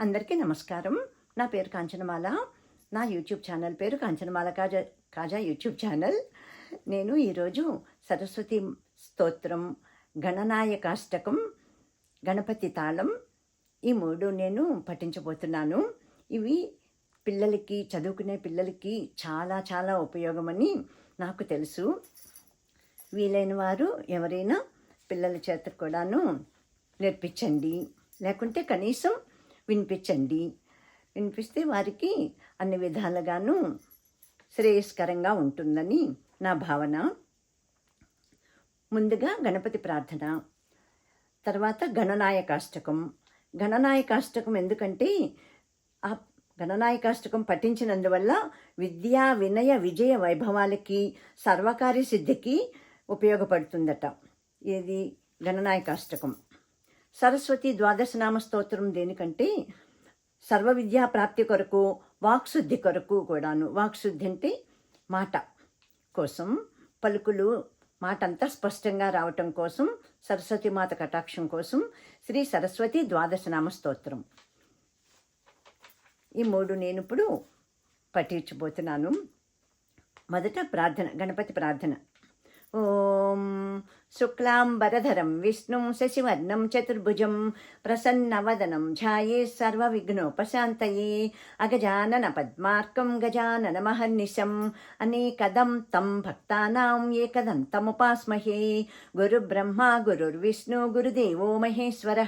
అందరికీ నమస్కారం. నా పేరు కాంచనమాల. నా యూట్యూబ్ ఛానల్ పేరు కాంచనమాల కాజా కాజా యూట్యూబ్ ఛానల్. నేను ఈరోజు సరస్వతి స్తోత్రం గణనాయకాష్టకం గణపతి తాళం ఈ మూడు నేను పఠించబోతున్నాను. ఇవి పిల్లలకి చదువుకునే పిల్లలకి చాలా చాలా ఉపయోగమని నాకు తెలుసు. వీలైన వారు ఎవరైనా పిల్లల చేత కూడాను నేర్పించండి. లేకుంటే కనీసం వినిపించండి. వినిపిస్తే వారికి అన్ని విధాలుగాను శ్రేయస్కరంగా ఉంటుందని నా భావన. ముందుగా గణపతి ప్రార్థన. తర్వాత గణనాయకాష్టకం. గణనాయకాష్టకం ఎందుకంటే ఆ గణనాయకాష్టకం పఠించినందువల్ల విద్యా వినయ విజయ వైభవాలకి సర్వకార్య సిద్ధికి ఉపయోగపడుతుందట. ఇది గణనాయకాష్టకం. సరస్వతి ద్వాదశనామ స్తోత్రం దేనికంటే సర్వ విద్యా ప్రాప్తి కొరకు వాక్శుద్ధి కొరకు కూడాను. వాక్శుద్ధి అంటే మాట కోసం పలుకులు మాట అంతా స్పష్టంగా రావటం కోసం సరస్వతి మాత కటాక్షం కోసం శ్రీ సరస్వతి ద్వాదశనామ స్తోత్రం ఈ మూడు నేను ఇప్పుడు పఠించబోతున్నాను. మొదట ప్రార్థన గణపతి ప్రార్థన. ఓం శుక్లాంబరధరం విష్ణుం శశివర్ణం చతుర్భుజం ప్రసన్నవదనం ఝాయే సర్వవిఘ్నోపశాంతయే అగజానన పద్మార్కం గజానన మహర్నిశం అనేకదం తం భక్తానాం ఏకదంతముపాస్మహే గురుబ్రహ్మ గురుర్విష్ణు గురుదేవో మహేశ్వర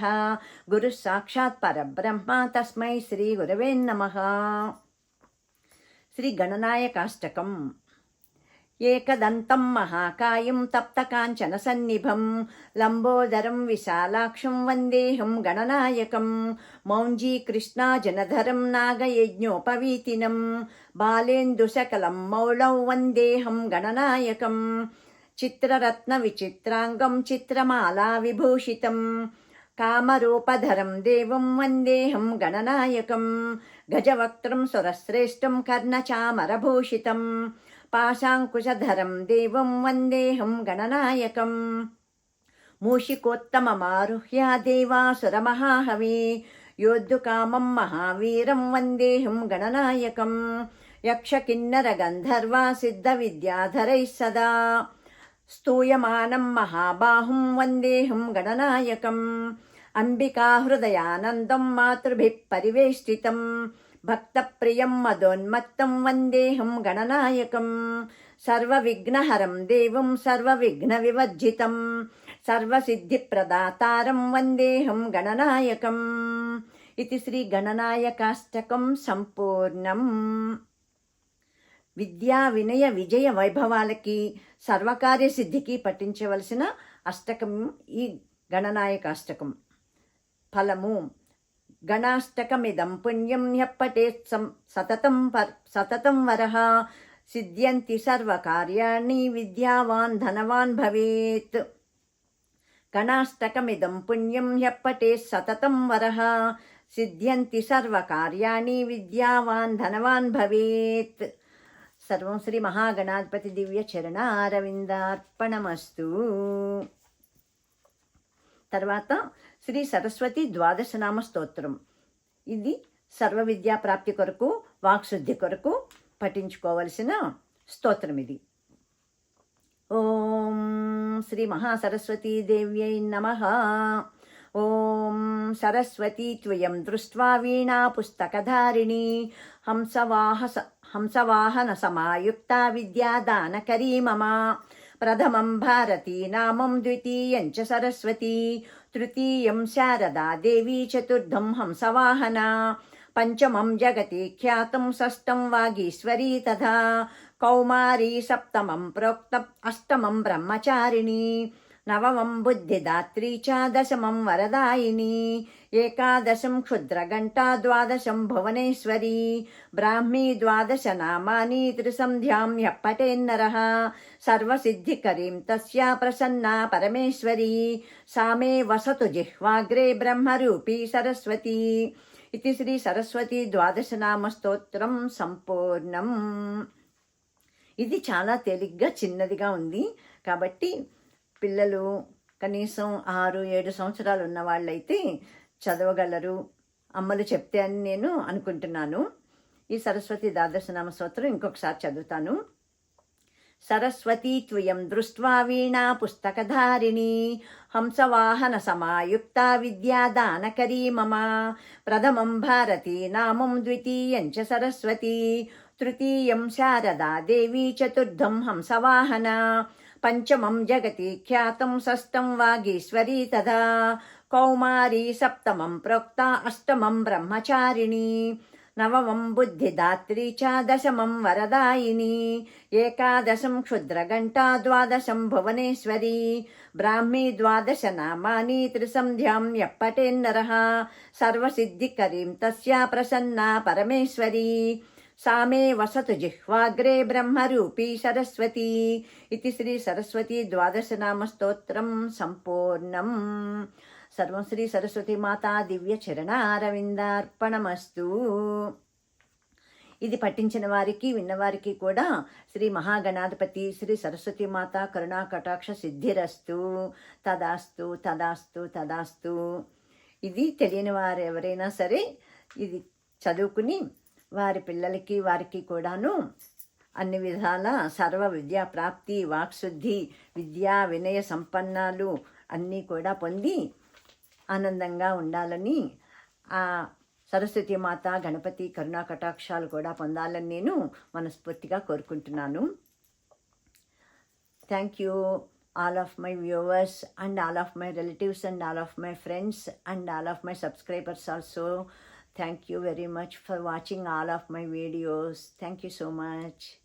గురు సాక్షాత్ పరబ్రహ్మ తస్మై శ్రీ గురవే నమ. శ్రీ గణనాయకాష్టకం. ఏకదంతం మహాకాయం తప్తకాంచన సన్నిభం. లంబోదరం విశాలాక్షం వందేహం గణనాయకం. మౌంజీకృష్ణాజనధరం నాగయజ్ఞోపవీతినం. బాలేందుశకలం మౌళౌ వందేహం గణనాయకం. చిత్రరత్న విచిత్రాంగం చిత్రమాలా విభూషితం. కామరూపధరం దేవం వందేహం గణనాయకం. గజవక్త్రం సురశ్రేష్టం కర్ణచామరభూషితం. పాశాంకుశధరం దేవం వందేహం గణనాయకం. మూషికోత్తమమారుహ్య దేవాసురమహాహవే యోద్ధుకామం మహావీరం వందేహం గణనాయకం. యక్షకిన్నరగంధర్వా సిద్ధవిద్యాధరైः సదా. స్తూయమానం మహాబాహుం వందేహం గణనాయకం. అంబికాహృదయానందం మాతృభిः పరివేష్టితం. భక్తప్రియం మదోన్మత్తం వందేహం గణనాయకం. సర్వవిఘ్నహరం దేవం సర్వవిఘ్నవివర్జితం. సర్వసిద్ధిప్రదాతారం వందేహం గణనాయకం. ఇది శ్రీ గణనాయకాష్టకం సంపూర్ణం. విద్యా వినయ విజయ వైభవాలకి సర్వకార్య సిద్ధికి పఠించవలసిన అష్టకం ఈ గణనాయకాష్టకం. ఫలము గణాష్టకమిదం పుణ్యం హ్యప్పటేత్ సతతం సతతం వరః సిద్ధ్యంతి సర్వకార్యాణి విద్యావాన్ ధనవాన్ భవేత్ గణాష్టకమిదం పుణ్యం హ్యప్పటేత్ సతతం వరః సిద్ధ్యంతి సర్వకార్యాణి విద్యావాన్ ధనవాన్ భవేత్ సర్వం శ్రీ మహాగణాధిపతి దివ్య చరణ అరవిందార్పణమస్తు తర్వాత శ్రీ సరస్వతి ద్వాదశనామ స్తోత్రం. ఇది సర్వ విద్యా ప్రాప్తి కొరకు వాక్శుద్ధి కొరకు పఠించుకోవలసిన స్తోత్రం ఇది. ఓం శ్రీ మహాసరస్వతీ దేవ్యై నమ. ఓం సరస్వతీ త్వయం దృష్ట్వా వీణా పుస్తకధారిణి. హంసవాహ హంసవాహన సమాయుక్త విద్యాదానకరీ మమ. ప్రథమం భారతీ నామం ద్వితీయం చ సరస్వతీ తృతీయం శారదా దేవీ చతుర్థం హంసవాహన పంచమం జగతి ఖ్యాతం షష్టం వాగీశ్వరీ తథా కౌమారీ సప్తమం ప్రోక్త అష్టమం బ్రహ్మచారిణి నవమం బుద్ధిదాత్రీ చ దశమం వరదాయిని ఏకాదశం క్షుద్రఘంటా ద్వాదశం భువనేశ్వరీ బ్రాహ్మీ ద్వాదశ నామాని త్రిసంధ్యాం హ్యప్పటేన్నర సర్వసిద్ధికరీం తస్యా ప్రసన్నా పరమేశ్వరీ సామే వసతు జిహ్వాగ్రే బ్రహ్మరూపీ సరస్వతీ. ఇది శ్రీ సరస్వతి ద్వాదశనామ స్తోత్రం సంపూర్ణం. ఇది చాలా తేలిగ్గా చిన్నదిగా ఉంది. కాబట్టి పిల్లలు కనీసం ఆరు ఏడు సంవత్సరాలు ఉన్న వాళ్ళైతే చదవగలరు. అమ్మలు చెప్తే అని నేను అనుకుంటున్నాను. ఈ సరస్వతి నామ స్తోత్రం ఇంకొకసారి చదువుతాను. సరస్వతీ త్వయం దృష్ట్వా వీణా పుస్తకధారిణీ హంసవాహన సమాయుక్త విద్యాదానకరీ మమ ప్రథమం భారతీ నామం ద్వితీయం చ సరస్వతి తృతీయం శారదా దేవీ చతుర్థం హంసవాహన పంచమం జగతి ఖ్యాతం షష్టం వాగీశ్వరీ తదా. కౌమారీ సప్తమం ప్రోక్త అష్టమం బ్రహ్మచారిణీ. నవమం బుద్ధిదాత్రీ చ దశమం వరదాయిని. ఏకాదశం క్షుద్రఘంటా ద్వాదశం భువనేశ్వరీ. బ్రాహ్మీ ద్వాదశ నామాని త్రిసంధ్యాం యప్పటేన్నరः సర్వసిద్ధికరీం తస్యా ప్రసన్నా పరమేశ్వరీ. सा मे वसतु जिह्वाग्रे ब्रह्मरूपी सरस्वती इति श्री सरस्वती द्वादशनामस्तोत्रं सम्पूर्णम् सर्वं श्री सरस्वती माता దివ్యచరణారవిందార్పణమస్తు ఇది పఠించిన వారికి విన్నవారికి కూడా శ్రీ మహాగణాధిపతి శ్రీ సరస్వతి మాత కరుణా కటాక్ష సిద్ధిరస్తు తదాస్తు తదాస్తు తదాస్తు ఇది తెలియని వారు ఎవరైనా సరే ఇది చదువుకుని వారి పిల్లలకి వారికి కూడాను అన్ని విధాల సర్వ విద్యా ప్రాప్తి వాక్శుద్ధి విద్యా వినయ సంపన్నాలు అన్నీ కూడా పొంది ఆనందంగా ఉండాలని ఆ సరస్వతి మాత గణపతి కరుణా కటాక్షాలు కూడా పొందాలని నేను మనస్ఫూర్తిగా కోరుకుంటున్నాను. Thank you all of my viewers and all of my relatives and all of my friends and all of my subscribers also Thank you very much for watching all of my videos. Thank you so much.